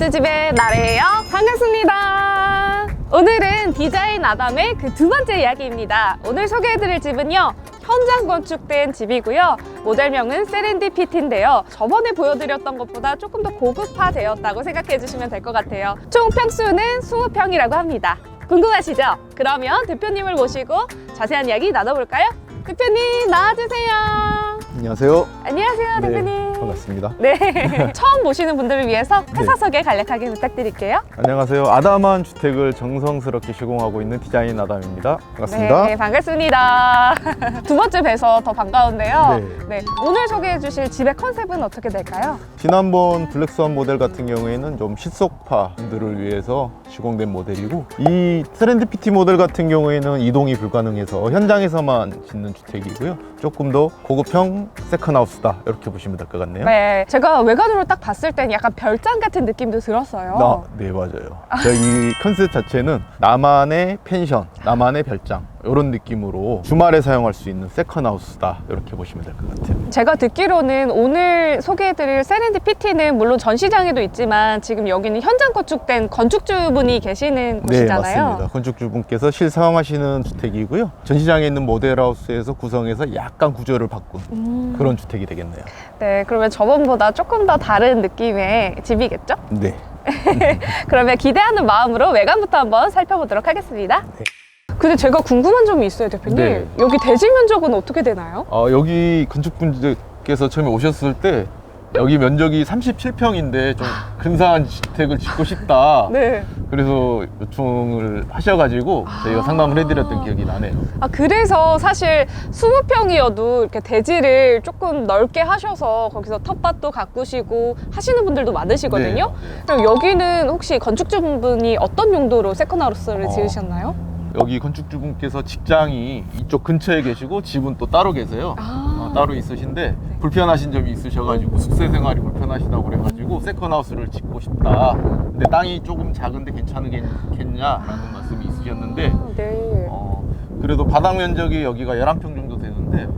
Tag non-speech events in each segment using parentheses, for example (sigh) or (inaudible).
안녕하세요. 이 집도 집의 나래예요. 반갑습니다. 오늘은 디자인 아담의 그 두 번째 이야기입니다. 오늘 소개해드릴 집은요. 현장 건축된 집이고요. 모델명은 세렌디피티인데요. 저번에 보여드렸던 것보다 조금 더 고급화되었다고 생각해 주시면 될 것 같아요. 총 평수는 20평이라고 합니다. 궁금하시죠? 그러면 대표님을 모시고 자세한 이야기 나눠볼까요? 대표님 나와주세요. 안녕하세요. 안녕하세요, 대표님. 반갑습니다. 네. (laughs) 처음 보시는 분들을 위해서 회사 네. 소개 간략하게 부탁드릴게요. 안녕하세요. 아담한 주택을 정성스럽게 시공하고 있는 디자인 아담입니다. 반갑습니다. 네, 반갑습니다. (laughs) 두 번째 뵈서 더 반가운데요. 네. 네, 오늘 소개해 주실 집의 컨셉은 어떻게 될까요? 지난번 블랙스완 모델 같은 경우에는 좀 실속파 분들을 위해서 시공된 모델이고 이 세렌디피티 모델 같은 경우에는 이동이 불가능해서 현장에서만 짓는 주택이고요. 조금 더 고급형 세컨하우스다 이렇게 보시면 될 것 같네요. 네, 제가 외관으로 딱 봤을 땐 약간 별장 같은 느낌도 들었어요. 나, 네 맞아요. 저희 컨셉 자체는 나만의 펜션, 나만의 별장 이런 느낌으로 주말에 사용할 수 있는 세컨하우스다 이렇게 보시면 될 것 같아요. 제가 듣기로는 오늘 소개해드릴 세렌디피티는 물론 전시장에도 있지만 지금 여기는 현장 건축된 건축주분이 계시는 네 곳이잖아요. 맞습니다. 건축주분께서 실사용하시는 주택이고요. 전시장에 있는 모델하우스에서 구성해서 약간 구조를 바꾼 음, 그런 주택이 되겠네요. 네, 그러면 저번보다 조금 더 다른 느낌의 집이겠죠? 네. (laughs) 그러면 기대하는 마음으로 외관부터 한번 살펴보도록 하겠습니다. 네. 근데 제가 궁금한 점이 있어요, 대표님. 네. 여기 대지 면적은 어떻게 되나요? 어, 여기 건축분께서 처음에 오셨을 때 여기 면적이 37평인데 좀 근사한 주택을 짓고 싶다. (laughs) 네. 그래서 요청을 하셔가지고 저희가 상담을 해드렸던 기억이 나네요. 아, 그래서 사실 20평이어도 이렇게 대지를 조금 넓게 하셔서 거기서 텃밭도 가꾸시고 하시는 분들도 많으시거든요. 네. 그럼 여기는 혹시 건축주분이 어떤 용도로 세컨하우스를 어. 지으셨나요? 여기 건축주분께서 직장이 이쪽 근처에 계시고 집은 또 따로 계세요. 아, 어, 따로 있으신데 불편하신 점이 있으셔가지고 숙소 생활이 불편하시다고 그래가지고 세컨하우스를 짓고 싶다. 근데 땅이 조금 작은데 괜찮겠냐라는 말씀이 있으셨는데 아, 네. 어, 그래도 바닥 면적이 여기가 11평 정도 되는데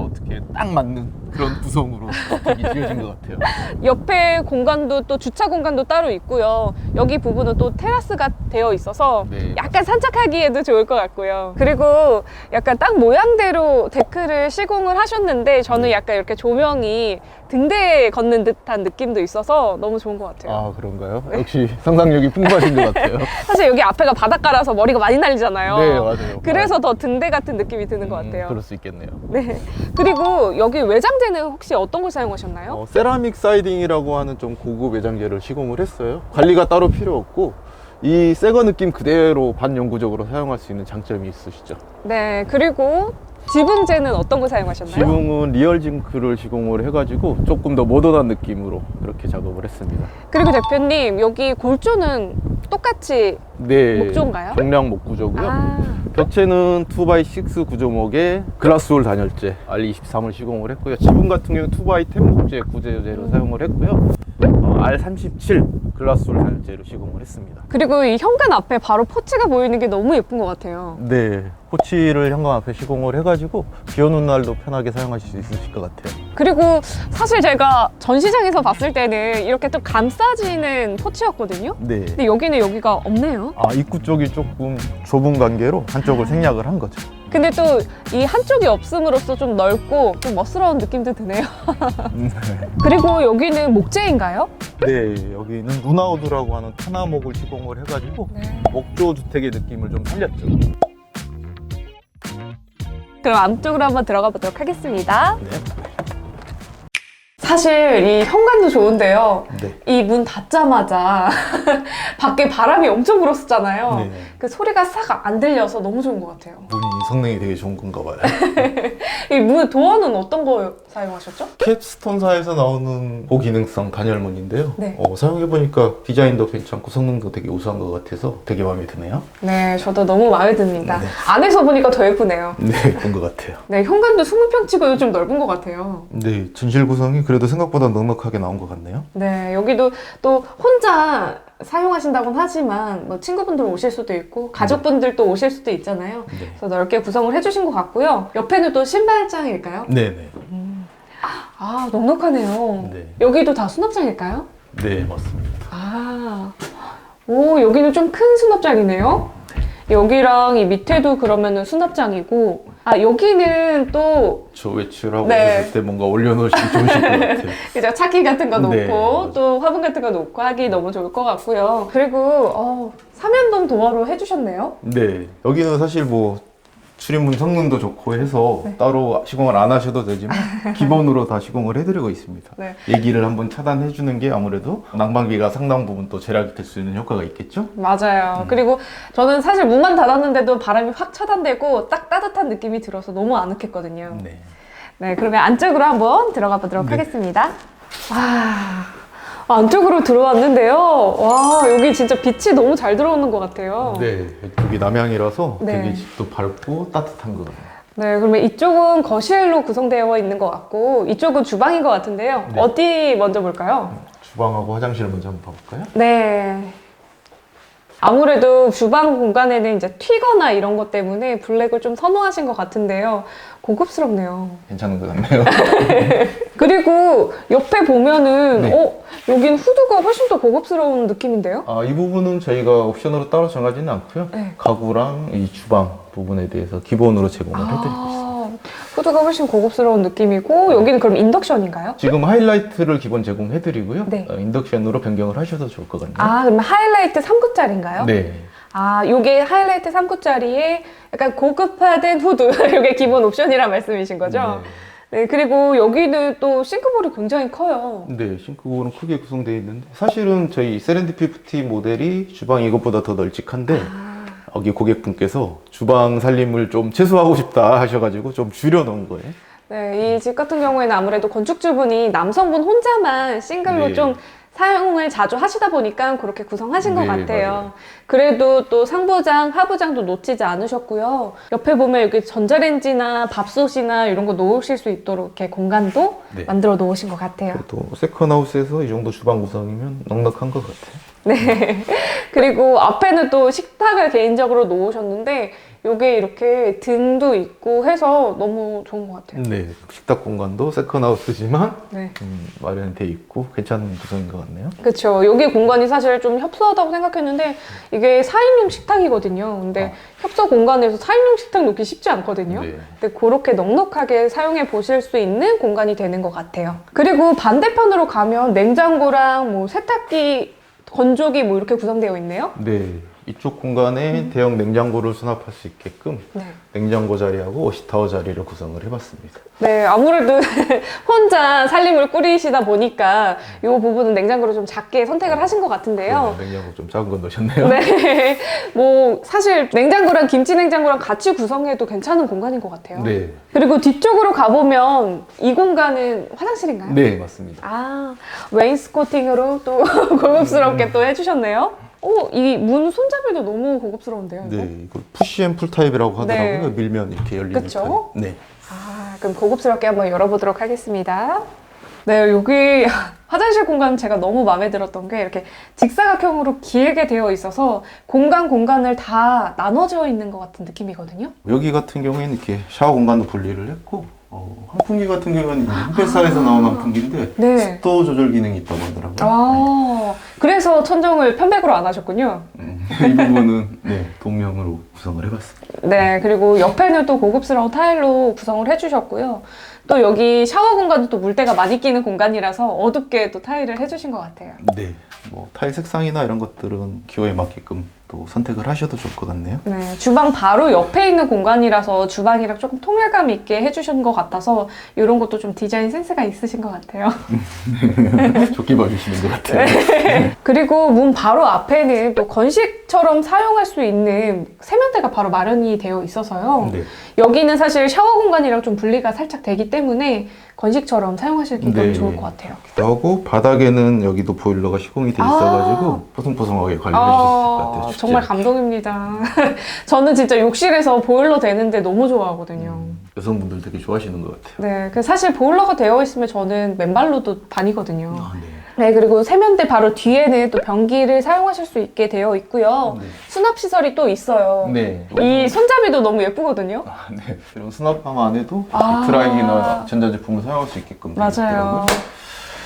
어, 어떻게 딱 맞는 그런 구성으로 어떻게 지어진 것 같아요. 옆에 공간도 또 주차 공간도 따로 있고요. 여기 부분은 또 테라스가 되어 있어서 네. 약간 산책하기에도 좋을 것 같고요. 그리고 약간 땅 모양대로 데크를 시공을 하셨는데 저는 네. 약간 이렇게 조명이 등대에 걷는 듯한 느낌도 있어서 너무 좋은 것 같아요. 아 그런가요? 역시 상상력이 풍부하신 것 같아요. (laughs) 사실 여기 앞에가 바닷가라서 머리가 많이 날리잖아요. 네 맞아요. 그래서 더 등대 같은 느낌이 드는 것 음, 같아요. 그럴 수 있겠네요. 네. 그리고 여기 외장재는 혹시 어떤 걸 사용하셨나요? 어, 세라믹 사이딩이라고 하는 좀 고급 외장재를 시공을 했어요. 관리가 따로 필요 없고 이 새거 느낌 그대로 반영구적으로 사용할 수 있는 장점이 있으시죠. 네. 그리고 지붕재는 어떤 거 사용하셨나요? 지붕은 리얼 징크를 시공을 해가지고 조금 더 모던한 느낌으로 그렇게 작업을 했습니다. 그리고 대표님 여기 골조는 똑같이 네, 목조인가요? 경량 목구조고요. 아, 벽체는 2x6 구조목에 글라스홀 단열재 R23을 시공을 했고요. 지붕 같은 경우는 2x10 목재 구조재로 사용을 했고요. 어, R37 글라스홀 단열재로 시공을 했습니다. 그리고 이 현관 앞에 바로 포치가 보이는 게 너무 예쁜 것 같아요. 네, 포치를 현관 앞에 시공을 해가지고 비 오는 날도 편하게 사용하실 수 있으실 것 같아요. 그리고 사실 제가 전시장에서 봤을 때는 이렇게 또 감싸지는 포치였거든요. 네. 근데 여기는 여기가 없네요. 아, 입구 쪽이 조금 좁은 관계로 한쪽을 생략을 한 거죠. 근데 또 이 한쪽이 없음으로써 좀 넓고 좀 멋스러운 느낌도 드네요. (laughs) 그리고 여기는 목재인가요? 네, 여기는 루나우드라고 하는 타나목을 시공을 해가지고 네. 목조 주택의 느낌을 좀 살렸죠. 그럼 안쪽으로 한번 들어가 보도록 하겠습니다. 네. 사실 이 현관도 좋은데요. 네. 이 문 닫자마자 (laughs) 밖에 바람이 엄청 불었었잖아요. 네. 그 소리가 싹 안 들려서 너무 좋은 것 같아요. 문이 성능이 되게 좋은 건가 봐요. (laughs) 이 문 도어는 어떤 거 사용하셨죠? 캡스톤사에서 나오는 고기능성 단열문인데요. 네. 어, 사용해보니까 디자인도 괜찮고 성능도 되게 우수한 것 같아서 되게 마음에 드네요. 네, 저도 너무 마음에 듭니다. 네. 안에서 보니까 더 예쁘네요. 네, 예쁜 것 같아요. 네, 현관도 20평 치고도 좀 넓은 것 같아요. 네, 진실 구성이 그래도 생각보다 넉넉하게 나온 것 같네요. 네, 여기도 또 혼자 사용하신다곤 하지만 뭐 친구분들 오실 수도 있고 가족분들도 오실 수도 있잖아요. 네. 그래서 넓게 구성을 해주신 것 같고요. 옆에는 또 신발장일까요? 네네. 아, 넉넉하네요. 네. 여기도 다 수납장일까요? 네, 맞습니다. 아, 오, 여기는 좀 큰 수납장이네요. 여기랑 이 밑에도 그러면은 수납장이고, 아, 여기는 또, 저 외출하고 네. 있을 때 뭔가 올려놓으시기 좋으실 것 같아요. (laughs) 그죠, 차키 같은 거 놓고, 네, 맞아요. 또 화분 같은 거 놓고 하기 너무 좋을 것 같고요. 그리고, 어, 삼연동 도어로 해주셨네요. 네, 여기는 사실 뭐 출입문 성능도 좋고 해서 네. 따로 시공을 안 하셔도 되지만 (laughs) 기본으로 다 시공을 해드리고 있습니다. 네. 얘기를 한번 차단해 주는 게 아무래도 난방비가 상당 부분 또 절약될 수 있는 효과가 있겠죠? 맞아요. 음. 그리고 저는 사실 문만 닫았는데도 바람이 확 차단되고 딱 따뜻한 느낌이 들어서 너무 아늑했거든요. 네. 네, 그러면 안쪽으로 한번 들어가 보도록 네. 하겠습니다. 와, 안쪽으로 들어왔는데요. 와, 여기 진짜 빛이 너무 잘 들어오는 것 같아요. 네, 여기 남향이라서 네. 되게 집도 밝고 따뜻한 것 같아요. 네, 그러면 이쪽은 거실로 구성되어 있는 것 같고, 이쪽은 주방인 것 같은데요. 네. 어디 먼저 볼까요? 주방하고 화장실 먼저 한번 봐볼까요? 네. 아무래도 주방 공간에는 이제 튀거나 이런 것 때문에 블랙을 좀 선호하신 것 같은데요. 고급스럽네요. 괜찮은 것 같네요. (laughs) 그리고 옆에 보면은, 네. 어, 여긴 후드가 훨씬 더 고급스러운 느낌인데요? 아, 이 부분은 저희가 옵션으로 따로 정하지는 않고요. 네. 가구랑 이 주방 부분에 대해서 기본으로 제공을 해드리고 있습니다. 아, 후드가 훨씬 고급스러운 느낌이고, 여기는 그럼 인덕션인가요? 지금 하이라이트를 기본 제공해드리고요. 네. 어, 인덕션으로 변경을 하셔도 좋을 것 같네요. 아, 그러면 하이라이트 3구짜리인가요? 네. 아, 요게 하이라이트 3구짜리에 약간 고급화된 후드. (laughs) 요게 기본 옵션이란 말씀이신 거죠? 네, 그리고 여기는 또 싱크볼이 굉장히 커요. 네. 네, 싱크볼은 크게 구성되어 있는데 사실은 저희 세렌디피티 모델이 주방이 이것보다 더 널찍한데 아, 여기 고객분께서 주방 살림을 좀 최소화하고 싶다 하셔가지고 좀 줄여놓은 거예요. 네, 이 집 같은 경우에는 아무래도 건축주분이 남성분 혼자만 싱글로 네. 좀 사용을 자주 하시다 보니까 그렇게 구성하신 것 네, 같아요. 맞아요. 그래도 또 상부장, 하부장도 놓치지 않으셨고요. 옆에 보면 여기 전자레인지나 밥솥이나 이런 거 놓으실 수 있도록 이렇게 공간도 네. 만들어 놓으신 것 같아요. 또 세컨하우스에서 이 정도 주방 구성이면 넉넉한 것 같아요. 네. (laughs) 그리고 앞에는 또 식탁을 개인적으로 놓으셨는데 요게 이렇게 등도 있고 해서 너무 좋은 것 같아요. 네, 식탁 공간도 세컨하우스지만 네. 음, 마련돼 있고 괜찮은 구성인 것 같네요. 그쵸. 여기 공간이 사실 좀 협소하다고 생각했는데 이게 4인용 식탁이거든요. 근데 협소 공간에서 4인용 식탁 놓기 쉽지 않거든요. 네. 근데 그렇게 넉넉하게 사용해 보실 수 있는 공간이 되는 것 같아요. 그리고 반대편으로 가면 냉장고랑 뭐 세탁기, 건조기 뭐 이렇게 구성되어 있네요. 네, 이쪽 공간에 대형 냉장고를 수납할 수 있게끔 네. 냉장고 자리하고 오시타워 자리를 구성을 해봤습니다. 네, 아무래도 (laughs) 혼자 살림을 꾸리시다 보니까 이 부분은 냉장고를 좀 작게 선택을 하신 것 같은데요. 네, 냉장고 좀 작은 거 넣으셨네요. 네, (laughs) 뭐 사실 냉장고랑 김치 냉장고랑 같이 구성해도 괜찮은 공간인 것 같아요. 네, 그리고 뒤쪽으로 가보면 이 공간은 화장실인가요? 네, 맞습니다. 아, 웨인스코팅으로 또 (laughs) 고급스럽게 또 해주셨네요. 오, 이문 손잡이도 너무 고급스러운데요. 이거? 네, 이거 푸시앤풀 타입이라고 하더라고요. 네. 밀면 이렇게 열리는 그쵸? 타입. 네. 아, 그럼 고급스럽게 한번 열어보도록 하겠습니다. 네, 여기 (laughs) 화장실 공간 제가 너무 마음에 들었던 게 이렇게 직사각형으로 길게 되어 있어서 공간 공간을 다 나눠져 있는 것 같은 느낌이거든요. 여기 같은 경우에는 이렇게 샤워 공간도 분리를 했고 어, 환풍기 같은 경우는 흡연사에서 나온 환풍기인데 (laughs) 네. 습도 조절 기능이 있다고 하더라고요. 아, 그래서 천정을 편백으로 안 하셨군요. 음, 이 부분은 네, 동명으로 구성을 해봤습니다. 네, 그리고 옆에는 또 고급스러운 타일로 구성을 해주셨고요. 또 여기 샤워 공간도 또 물때가 많이 끼는 공간이라서 어둡게 또 타일을 해주신 것 같아요. 네, 뭐 타일 색상이나 이런 것들은 기호에 맞게끔 또 선택을 하셔도 좋을 것 같네요. 네, 주방 바로 옆에 있는 공간이라서 주방이랑 조금 통일감 있게 해주신 것 같아서 이런 것도 좀 디자인 센스가 있으신 것 같아요. (laughs) 좋게 봐주시는 것 같아요. 그리고 문 바로 앞에는 또 건식처럼 사용할 수 있는 세면대가 바로 마련이 되어 있어서요. 네. 여기는 사실 샤워 공간이랑 좀 분리가 살짝 되기 때문에 건식처럼 사용하시기 네. 좋을 것 같아요. 하고 바닥에는 여기도 보일러가 시공이 돼 있어가지고 포송포송하게 관리해 있을 것 같아요. 아, 쉽지 정말. 감동입니다. (laughs) 저는 진짜 욕실에서 보일러 되는데 너무 좋아하거든요. 음, 여성분들 되게 좋아하시는 것 같아요. 네, 그 사실 보일러가 되어 있으면 저는 맨발로도 다니거든요. 아, 네. 네, 그리고 세면대 바로 뒤에는 또 변기를 사용하실 수 있게 되어 있고요. 네. 수납 시설이 또 있어요. 네. 이 손잡이도 너무 예쁘거든요. 아, 네. 이런 수납함 안에도 아. 드라이기나 전자제품을 사용할 수 있게끔 되어 맞아요. 있더라고요.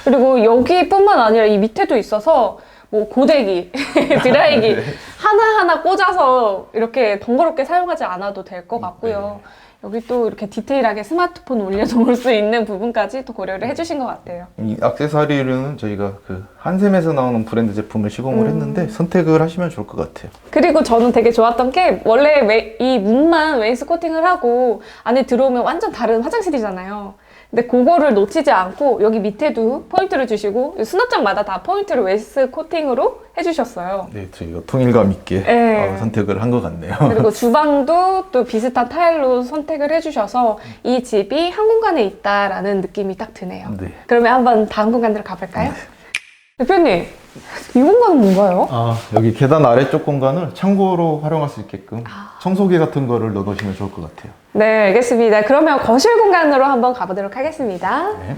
그리고 여기뿐만 아니라 이 밑에도 있어서 뭐 고데기, (laughs) 드라이기 하나하나 꽂아서 이렇게 번거롭게 사용하지 않아도 될 것 같고요. 여기 또 이렇게 디테일하게 스마트폰 올려놓을 수 있는 부분까지 또 고려를 해주신 것 같아요. 이 액세서리는 저희가 그 한샘에서 나오는 브랜드 제품을 시공을 음. 했는데 선택을 하시면 좋을 것 같아요. 그리고 저는 되게 좋았던 게 원래 웨- 이 문만 웨이스 코팅을 하고 안에 들어오면 완전 다른 화장실이잖아요. 근데 그거를 놓치지 않고 여기 밑에도 포인트를 주시고 수납장마다 다 포인트를 웨이스 코팅으로 해주셨어요. 네, 저희가 통일감 있게 네. 어, 선택을 한 것 같네요. 그리고 (laughs) 주방도 또 비슷한 타일로 선택을 해주셔서 이 집이 한 공간에 있다라는 느낌이 딱 드네요. 네. 그러면 한번 다음 공간으로 가볼까요? 대표님, 이 공간은 뭔가요? 아, 여기 계단 아래쪽 공간을 창고로 활용할 수 있게끔 청소기 같은 거를 넣어두시면 좋을 것 같아요. 네, 알겠습니다. 그러면 거실 공간으로 한번 가보도록 하겠습니다. 네.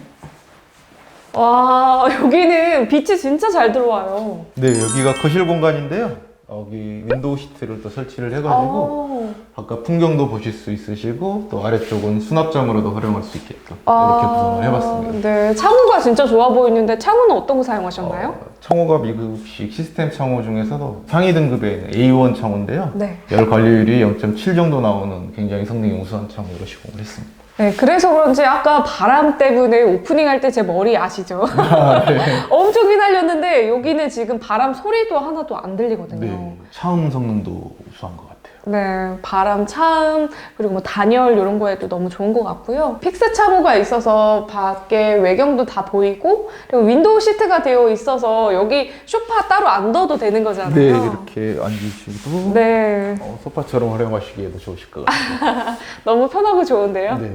와, 여기는 빛이 진짜 잘 들어와요. 네, 여기가 거실 공간인데요. 여기 윈도우 시트를 또 설치를 해가지고 오. 바깥 풍경도 보실 수 있으시고 또 아래쪽은 수납장으로도 활용할 수 있게끔 아, 이렇게 구성을 해봤습니다. 네, 창호가 진짜 좋아 보이는데 창호는 어떤 거 사용하셨나요? 어, 창호가 미국식 시스템 창호 중에서도 상위 있는 A1 창호인데요. 네. 열 관리율이 0.7 정도 나오는 굉장히 성능이 우수한 창호로 시공을 했습니다. 네, 그래서 그런지 아까 바람 때문에 오프닝 할 때 제 머리 아시죠? (laughs) 엄청 휘날렸는데 여기는 지금 바람 소리도 하나도 안 들리거든요. 네, 차음 성능도 우수한 것 같아요. 네, 바람, 차음, 그리고 뭐 단열 이런 거에도 너무 좋은 것 같고요. 픽스 창호가 있어서 밖에 외경도 다 보이고, 그리고 윈도우 시트가 되어 있어서 여기 소파 따로 안 둬도 되는 거잖아요. 네, 이렇게 앉으시고 네, 어, 소파처럼 활용하시기에도 좋으실 것 같아요. (laughs) 너무 편하고 좋은데요. 네.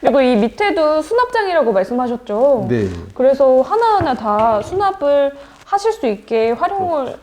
그리고 이 밑에도 수납장이라고 말씀하셨죠? 네. 그래서 하나하나 다 수납을 하실 수 있게 활용을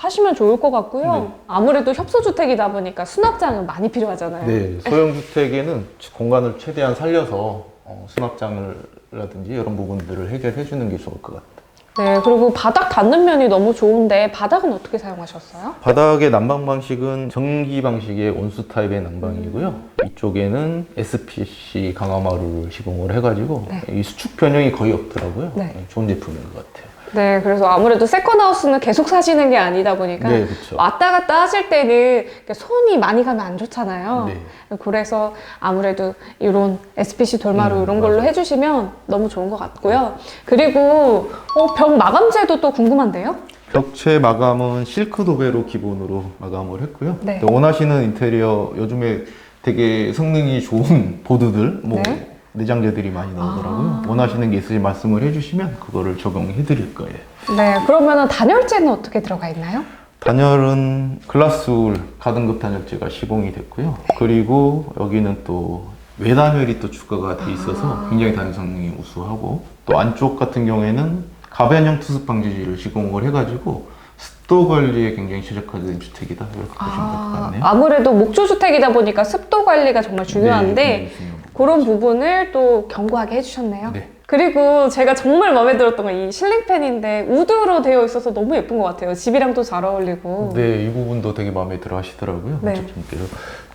하시면 좋을 것 같고요. 네. 아무래도 협소주택이다 보니까 수납장은 많이 필요하잖아요. 네, 소형 주택에는 공간을 최대한 살려서 어, 수납장을라든지 이런 부분들을 해결해 주는 게 좋을 것 같아요. 네, 그리고 바닥 닿는 면이 너무 좋은데 바닥은 어떻게 사용하셨어요? 바닥의 난방 방식은 전기 방식의 온수 타입의 난방이고요. 이쪽에는 SPC 강화마루를 시공을 해가지고 네. 이 수축 변형이 거의 없더라고요. 네. 좋은 제품인 것 같아요. 네, 그래서 아무래도 세컨하우스는 계속 사시는 게 아니다 보니까 네, 그렇죠. 왔다 갔다 하실 때는 손이 많이 가면 안 좋잖아요. 네. 그래서 아무래도 이런 SPC 돌마루 음, 이런 걸로 맞아요. 해주시면 너무 좋은 것 같고요. 그리고 어, 벽 마감재도 또 궁금한데요? 벽체 마감은 실크 도배로 기본으로 마감을 했고요. 네. 또 원하시는 인테리어 요즘에 되게 성능이 좋은 보드들, 뭐 네. 내장재들이 많이 나오더라고요. 아. 원하시는 게 있으면 말씀을 해주시면 그거를 적용해 드릴 거예요. 네, 그러면은 단열재는 어떻게 들어가 있나요? 단열은 글라스울 가등급 단열재가 시공이 됐고요. 그리고 여기는 또 외단열이 또 추가가 돼 있어서 굉장히 단열 성능이 우수하고 또 안쪽 같은 경우에는 가변형 투습 방지지를 시공을 해가지고 습도 관리에 굉장히 최적화된 주택이다 이렇게 보시면 될 것 아, 같네요. 아무래도 목조주택이다 보니까 습도 관리가 정말 중요한데 네, 굉장히 중요한 그런 부분을 또 견고하게 해주셨네요. 네. 그리고 제가 정말 마음에 들었던 건 이 실링팬인데 우드로 되어 있어서 너무 예쁜 것 같아요. 집이랑 또잘 어울리고. 네, 이 부분도 되게 마음에 들어 하시더라고요. 네.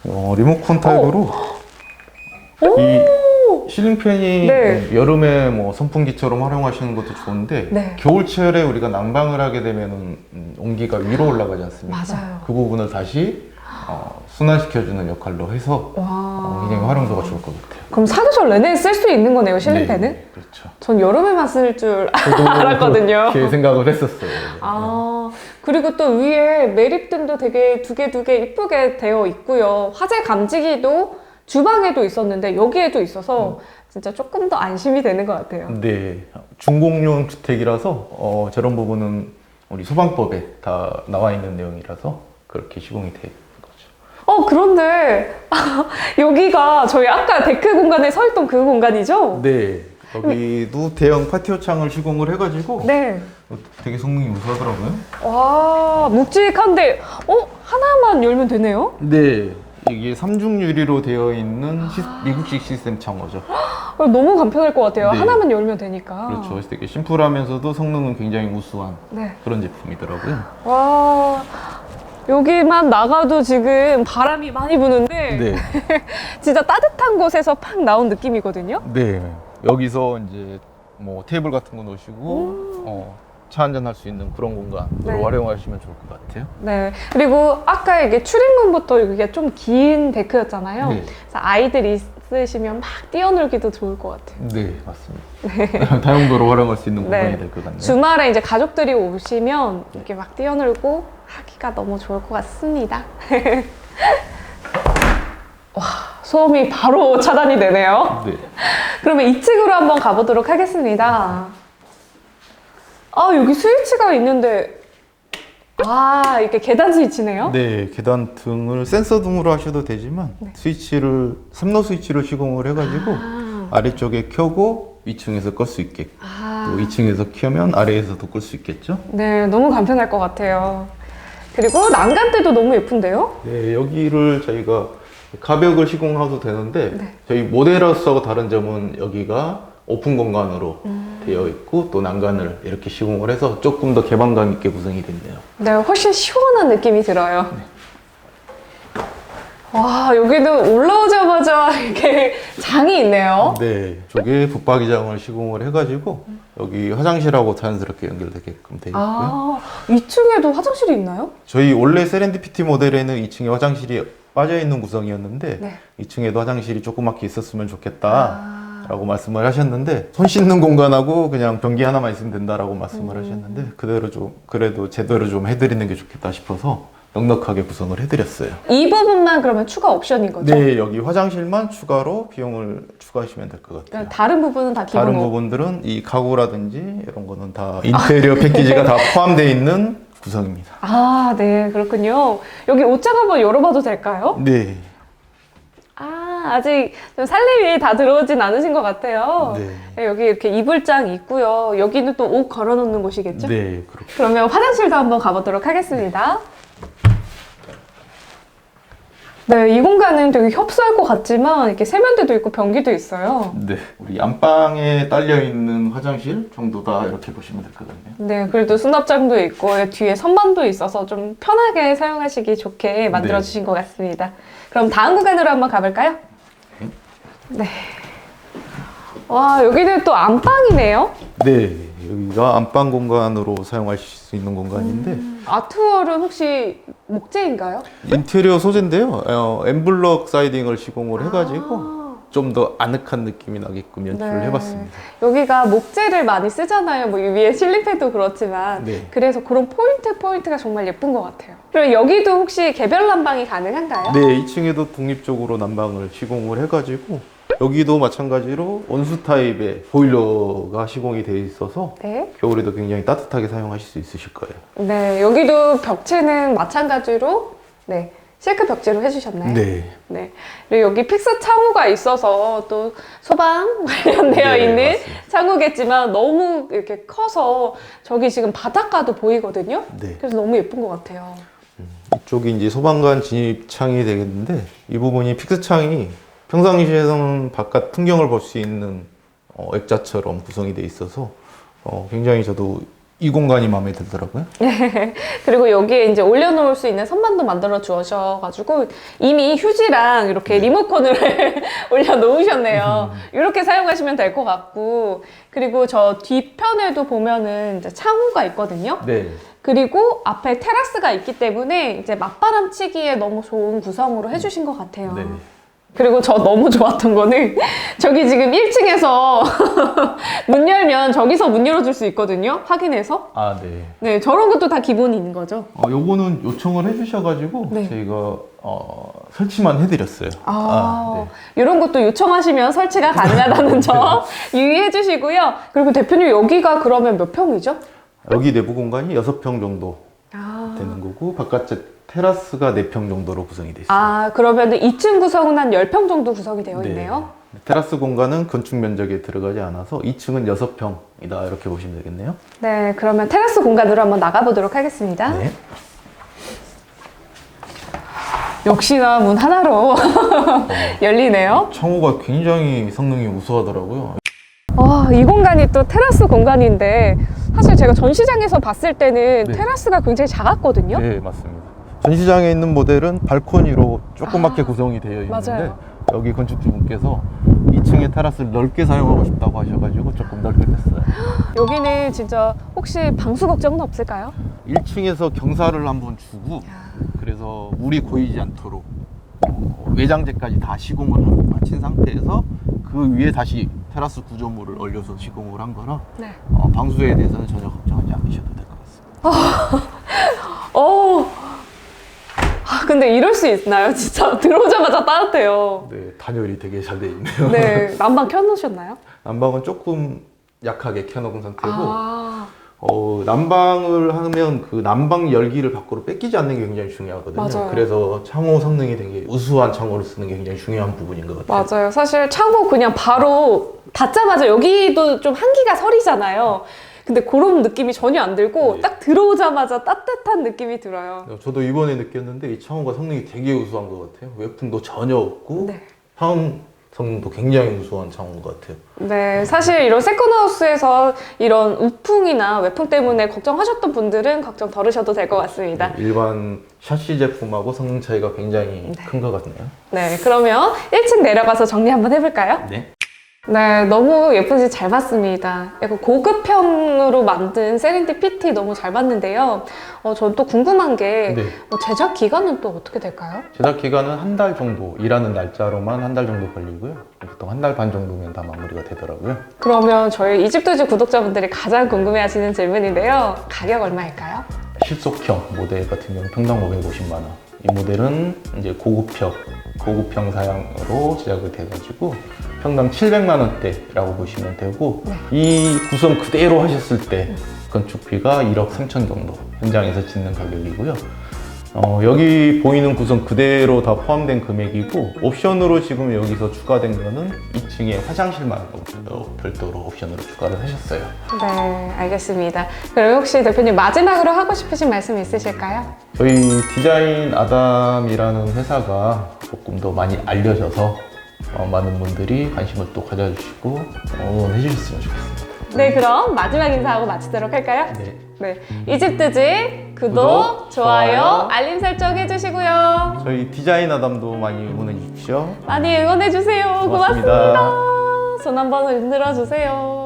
어, 리모컨 타입으로 오! 이 실링팬이 네. 여름에 뭐 선풍기처럼 활용하시는 것도 좋은데 네. 겨울철에 우리가 난방을 하게 되면은 음, 온기가 위로 올라가지 않습니까? 맞아요. 그 부분을 다시 어, 순환시켜주는 역할로 해서 와. 어, 굉장히 활용도가 좋을 것 같아요. 그럼 사계절 내내 쓸 수 있는 거네요, 실링팬은? 네, 그렇죠. 전 여름에만 쓸 줄 (laughs) 저도 알았거든요. (laughs) 그렇게 생각을 했었어요. 아, 그리고 또 위에 매립등도 되게 두 개 두 개 이쁘게 되어 있고요. 화재 감지기도 주방에도 있었는데 여기에도 있어서 진짜 조금 더 안심이 되는 것 같아요. 네, 중공용 주택이라서 어, 저런 부분은 우리 소방법에 다 나와 있는 내용이라서 그렇게 시공이 돼 있는 거죠. 어, 그런데 (laughs) 여기가 저희 아까 데크 공간에 서 있던 그 공간이죠? 네, 여기도 대형 파티오 창을 시공을 해가지고 네. 되게 성능이 우수하더라고요. 와, 묵직한데, 어? 하나만 열면 되네요? 네, 이게 삼중 유리로 되어 있는 시- 미국식 시스템 창호죠. (gasps) 어, 너무 간편할 것 같아요. 네. 하나만 열면 되니까. 그렇죠. 되게 심플하면서도 성능은 굉장히 우수한 네. 그런 제품이더라고요. 와, 여기만 나가도 지금 바람이 많이 부는데, 네, (laughs) 진짜 따뜻한 곳에서 팍 나온 느낌이거든요? 네. 여기서 이제 뭐 테이블 같은 거 놓으시고 어, 차 한잔 할 수 있는 그런 공간으로 네. 활용하시면 좋을 것 같아요. 네. 그리고 아까 이게 출입문부터 이게 좀 긴 데크였잖아요. 네. 그래서 아이들 있으시면 막 뛰어놀기도 좋을 것 같아요. 네, 맞습니다. (laughs) 다용도로 활용할 수 있는 공간이 네. 될것 같네요. 주말에 이제 가족들이 오시면 이렇게 막 뛰어놀고 하기가 너무 좋을 것 같습니다. (laughs) 와, 소음이 바로 차단이 되네요. 네. 그러면 2층으로 한번 가보도록 하겠습니다. 아, 여기 스위치가 있는데, 아, 이렇게 계단 스위치네요? 네, 계단 등을 센서 등으로 하셔도 되지만 네. 스위치를 3로 스위치로 시공을 해가지고 아, 아래쪽에 켜고 2층에서 끌 수 있게 또 아, 2층에서 켜면 아래에서도 끌 수 있겠죠? 네, 너무 간편할 것 같아요. 그리고 난간대도 너무 예쁜데요? 네, 여기를 저희가 가벽을 시공해도 되는데 네. 저희 모델하우스하고 다른 점은 여기가 오픈 공간으로 음. 되어 있고 또 난간을 이렇게 시공을 해서 조금 더 개방감 있게 구성이 됐네요. 네, 훨씬 시원한 느낌이 들어요. 와, 여기는 올라오자마자 이렇게 장이 있네요. 네, 저게 붙박이장을 시공을 해가지고 여기 화장실하고 자연스럽게 연결되게끔 되어 있고요. 아, 2층에도 화장실이 있나요? 저희 원래 세렌디피티 모델에는 2층에 화장실이 빠져 있는 구성이었는데 네. 2층에도 화장실이 조그맣게 있었으면 좋겠다. 아, 라고 말씀을 하셨는데 손 씻는 공간하고 그냥 변기 하나만 있으면 된다라고 말씀을 음. 하셨는데 그대로 좀 그래도 제대로 좀 해드리는 게 좋겠다 싶어서 넉넉하게 구성을 해드렸어요. 이 부분만 그러면 추가 옵션인 거죠? 네 여기 화장실만 추가로 비용을 추가하시면 될 것 같아요. 그러니까 다른 부분은 다 기본 다른 옵- 부분들은 이 가구라든지 이런 거는 다 인테리어 패키지가 다 (laughs) 포함되어 있는 구성입니다. 아, 네, 그렇군요. 여기 옷장 한번 열어봐도 될까요? 네. 아, 아직 좀 살림이 다 들어오진 않으신 것 같아요. 네. 네, 여기 이렇게 이불장 있고요. 여기는 또 옷 걸어놓는 곳이겠죠? 네, 그렇게. 그러면 화장실도 한번 가보도록 하겠습니다. 네, 이 공간은 되게 협소할 것 같지만 이렇게 세면대도 있고 변기도 있어요. 네. 우리 안방에 딸려 있는 화장실 정도다 이렇게 보시면 될 것 같네요. 네, 그래도 수납장도 있고 뒤에 선반도 있어서 좀 편하게 사용하시기 좋게 만들어 주신 것 같습니다. 그럼 다음 구간으로 한번 가볼까요? 네. 와, 여기는 또 안방이네요. 네, 여기가 안방 공간으로 사용하실 수 있는 공간인데 아트월은 혹시 목재인가요? 인테리어 소재인데요. 어, 엠블럭 사이딩을 시공을 해가지고 아. 좀 더 아늑한 느낌이 나게끔 연출을 네. 해봤습니다. 여기가 목재를 많이 쓰잖아요. 뭐 위에 실리패도 그렇지만. 네. 그래서 그런 포인트 포인트가 정말 예쁜 것 같아요. 그리고 여기도 혹시 개별 난방이 가능한가요? 네, 2층에도 독립적으로 난방을 시공을 해가지고 여기도 마찬가지로 온수 타입의 보일러가 시공이 되어 있어서 네. 겨울에도 굉장히 따뜻하게 사용하실 수 있으실 거예요. 네, 여기도 벽체는 마찬가지로 네 실크 벽지로 해주셨나요? 네. 네. 그리고 여기 픽스 창호가 있어서 또 소방 (laughs) 관련되어 네, 있는 맞습니다. 창호겠지만 너무 이렇게 커서 저기 지금 바닷가도 보이거든요. 네. 그래서 너무 예쁜 것 같아요. 이쪽이 이제 소방관 진입 창이 되겠는데 이 부분이 픽스 창이 평상시에서는 바깥 풍경을 볼 수 있는 어, 액자처럼 구성이 돼 있어서 어, 굉장히 저도 이 공간이 마음에 들더라고요. (laughs) 그리고 여기에 이제 올려놓을 수 있는 선반도 만들어 주셔가지고 이미 휴지랑 이렇게 리모컨을 (laughs) 올려놓으셨네요. 이렇게 사용하시면 될 것 같고 그리고 저 뒤편에도 보면은 이제 창호가 있거든요. 네. 그리고 앞에 테라스가 있기 때문에 이제 맞바람 치기에 너무 좋은 구성으로 해주신 것 같아요. 네. 그리고 저 너무 좋았던 거는 (laughs) 저기 지금 1층에서 (laughs) 문 열면 저기서 문 열어줄 수 있거든요. 확인해서. 아, 네. 네, 저런 것도 다 있는 거죠. 어, 요거는 요청을 해주셔가지고 네. 저희가 어, 설치만 해드렸어요. 아, 네. 이런 것도 요청하시면 설치가 가능하다는 (laughs) 점 유의해 주시고요. 그리고 대표님 여기가 그러면 몇 평이죠? 여기 내부 공간이 6평 정도 아, 되는 거고 바깥쪽 테라스가 4평 정도로 구성이 되어 있어요. 아 그러면 2층 구성은 한 10평 정도 구성이 되어 있네요. 네. 테라스 공간은 건축 면적에 들어가지 않아서 2층은 6평이다 이렇게 보시면 되겠네요. 네, 그러면 테라스 공간으로 한번 나가보도록 하겠습니다. 네. 역시나 문 하나로 (laughs) 열리네요. 창호가 굉장히 성능이 우수하더라고요. 와, 이 공간이 또 테라스 공간인데 사실 제가 전시장에서 봤을 때는 네. 테라스가 굉장히 작았거든요. 네, 맞습니다. 전시장에 있는 모델은 발코니로 조그맣게 구성이 되어 있는데 맞아요. 여기 건축주분께서 2층에 테라스를 넓게 사용하고 싶다고 하셔가지고 조금 넓게 뺐어요. (gasps) 여기는 진짜 혹시 방수 걱정은 없을까요? 1층에서 경사를 한번 주고 그래서 물이 고이지 않도록 어, 외장재까지 다 시공을 마친 상태에서 그 위에 다시 테라스 구조물을 얼려서 시공을 한 거라 네. 어, 방수에 대해서는 전혀 걱정하지 않으셔도 될 것 같습니다. 어. (laughs) 아, 근데 이럴 수 있나요? 진짜 (laughs) 들어오자마자 따뜻해요. 네, 단열이 되게 잘 돼 있네요. 네, (laughs) 난방 켜놓으셨나요? 난방은 조금 약하게 켜놓은 상태고 아, 어, 난방을 하면 그 난방 열기를 밖으로 뺏기지 않는 게 굉장히 중요하거든요. 맞아요. 그래서 창호 성능이 되게 우수한 창호를 쓰는 게 굉장히 중요한 부분인 것 같아요. 맞아요. 사실 창호 그냥 바로 닫자마자 여기도 좀 한기가 서리잖아요. 근데 그런 느낌이 전혀 안 들고 네. 딱 들어오자마자 따뜻한 느낌이 들어요. 저도 이번에 느꼈는데 이 창호가 성능이 되게 우수한 것 같아요. 외풍도 전혀 없고 네. 화음 성능도 굉장히 우수한 창호인 것 같아요. 네, 사실 이런 세컨하우스에서 이런 우풍이나 외풍 때문에 걱정하셨던 분들은 걱정 덜으셔도 될 것 같습니다. 일반 샤시 제품하고 성능 차이가 굉장히 큰 것 같네요. 네, 그러면 1층 내려가서 정리 한번 해볼까요? 네. 네, 너무 예쁜 집 잘 봤습니다. 약간 고급형으로 만든 세렌디피티 너무 잘 봤는데요. 어, 전 또 궁금한 게 네. 어, 제작 기간은 또 어떻게 될까요? 제작 기간은 한 달 정도 일하는 날짜로만 한 달 정도 걸리고요. 보통 한 달 반 정도면 다 마무리가 되더라고요. 그러면 저희 이집도즈 구독자분들이 가장 궁금해하시는 질문인데요. 가격 얼마일까요? 실속형 모델 같은 경우 평당 550만 원. 이 모델은 이제 고급형, 고급형 사양으로 제작이 돼가지고 평당 700만 원대라고 보시면 되고 네. 이 구성 그대로 하셨을 때 건축비가 1억 3천 정도 현장에서 짓는 가격이고요. 어, 여기 보이는 구성 그대로 다 포함된 금액이고 옵션으로 지금 여기서 추가된 거는 2층에 화장실만 어, 별도로 옵션으로 추가를 하셨어요. 네, 알겠습니다. 그럼 혹시 대표님 마지막으로 하고 싶으신 말씀 있으실까요? 저희 디자인 아담이라는 회사가 조금 더 많이 알려져서 어, 많은 분들이 관심을 또 가져주시고 응원해 주셨으면 좋겠습니다. 네, 그럼 마지막 인사하고 마치도록 할까요? 네. 네, 이집트지 구독, 구독, 좋아요, 좋아요. 알림 설정 해주시고요. 저희 디자인 아담도 많이 응원해 주십시오. 많이 응원해주세요. 고맙습니다. 고맙습니다. 손 한번 흔들어 주세요.